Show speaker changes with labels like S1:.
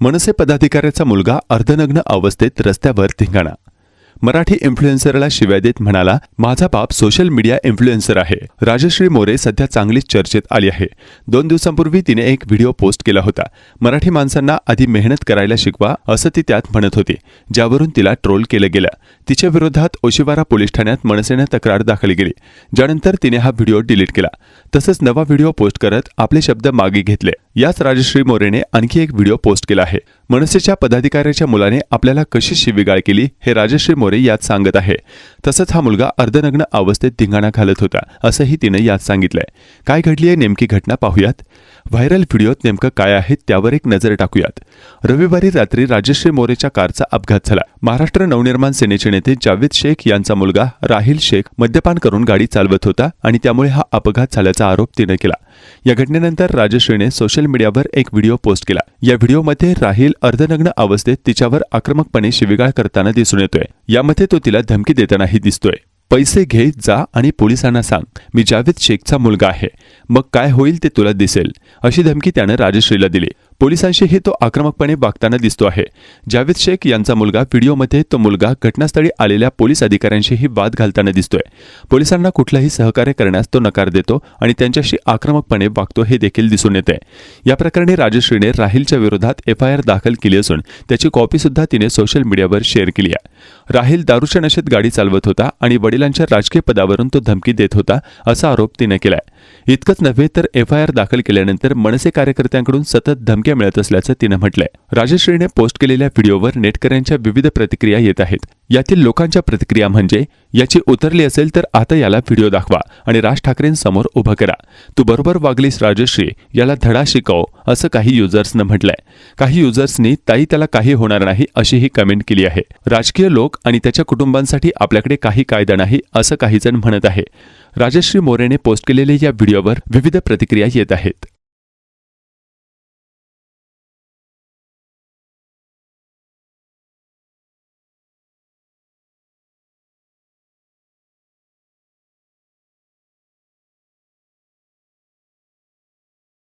S1: मनसे पदाधिकाऱ्याचा मुलगा अर्धनग्न अवस्थेत रस्त्यावर धिंगाणा. मराठी इन्फ्लुएन्सरला शिव्या देत म्हणाला माझा बाप सोशल मीडिया इन्फ्लुएन्सर आहे. राजश्री मोरे सध्या चांगलीच चर्चेत आली आहे. दोन दिवसांपूर्वी तिने एक व्हिडिओ पोस्ट केला होता. मराठी माणसांना आधी मेहनत करायला शिकवा असं ती त्यात म्हणत होती ज्यावरून तिला ट्रोल केलं गेलं. तिच्या विरोधात ओशिवारा पोलीस ठाण्यात मनसेनं तक्रार दाखल केली. ज्यानंतर तिने हा व्हिडिओ डिलीट केला. तसंच नवा व्हिडिओ पोस्ट करत आपले शब्द मागे घेतले. याच राजश्री मोरेने आणखी एक व्हिडिओ पोस्ट केला आहे. मनसेच्या पदाधिकाऱ्याच्या मुलाने आपल्याला कशी शिवीगाळ केली हे राजश्री मोरे यात सांगत आहे. तसंच हा मुलगा अर्धनग्न अवस्थेत धिंगाणा घालत होता असंही तिनं यात सांगितलंय. काय घडली आहे नेमकी घटना पाहूयात? व्हायरल व्हिडिओत नेमकं काय आहे त्यावर एक नजर टाकूयात. रविवारी रात्री राजश्री मोरेच्या कारचा अपघात झाला. महाराष्ट्र नवनिर्माण सेनेचे नेते जावेद शेख यांचा मुलगा राहिल शेख मद्यपान करून गाडी चालवत होता आणि त्यामुळे हा अपघात झाल्याचा आरोप तिनं केला. या घटनेनंतर राजश्रीने सोशल मीडियावर एक व्हिडिओ पोस्ट केला. या व्हिडिओमध्ये राहील अर्धनग्न अवस्थेत तिच्यावर आक्रमकपणे शिवीगाळ करताना दिसून येतोय. यामध्ये तो तिला धमकी देतानाही दिसतोय. पैसे घे जा आणि पोलिसांना सांग. मी जावेद शेखचा मुलगा आहे. मग काय होईल ते तुला दिसेल. अशी धमकी त्यानं राजश्रीला दिली. पोलिसांशीही तो आक्रमकपणे वागताना दिसतो आहे. जावेद शेख यांचा मुलगा व्हिडिओमध्ये तो मुलगा घटनास्थळी आलेल्या पोलीस अधिकाऱ्यांशीही वाद घालताना दिसतोय. पोलिसांना कुठलंही सहकार्य करण्यास तो नकार देतो आणि त्यांच्याशी आक्रमकपणे वागतो हे देखील दिसून येते. या प्रकरणी राजश्रीने राहिलच्या विरोधात एफ आय आर दाखल केली असून त्याची कॉपी सुद्धा तिने सोशल मीडियावर शेअर केली आहे. राहिल दारूच्या नशेत गाडी चालवत होता आणि वडिलांच्या राजकीय पदावरून तो धमकी देत होता असा आरोप तिने केलाय. इतकंच नव्हे तर एफ आय आर दाखल केल्यानंतर मनसे कार्यकर्त्यांकडून सतत धमक्या मिळत असल्याचं तिनं म्हटलंय. राजश्रीने पोस्ट केलेल्या व्हिडिओवर नेटकऱ्यांच्या विविध प्रतिक्रिया येत आहेत. यातील लोकांच्या प्रतिक्रिया म्हणजे याची उतरली असेल तर आता याला व्हिडिओ दाखवा आणि राज ठाकरेंसमोर उभं करा. तू बरोबर वागलीस राजश्री याला धडा शिकव असं काही युजर्सनं म्हटलंय. काही युजर्सनी ताई त्याला काही होणार नाही अशीही कमेंट केली आहे. राजकीय लोक आणि त्याच्या कुटुंबांसाठी आपल्याकडे काही कायदा नाही असं काही जण म्हणत आहे. राजश्री मोरेने पोस्ट केलेल्या या व्हिडिओवर विविध प्रतिक्रिया येत आहेत.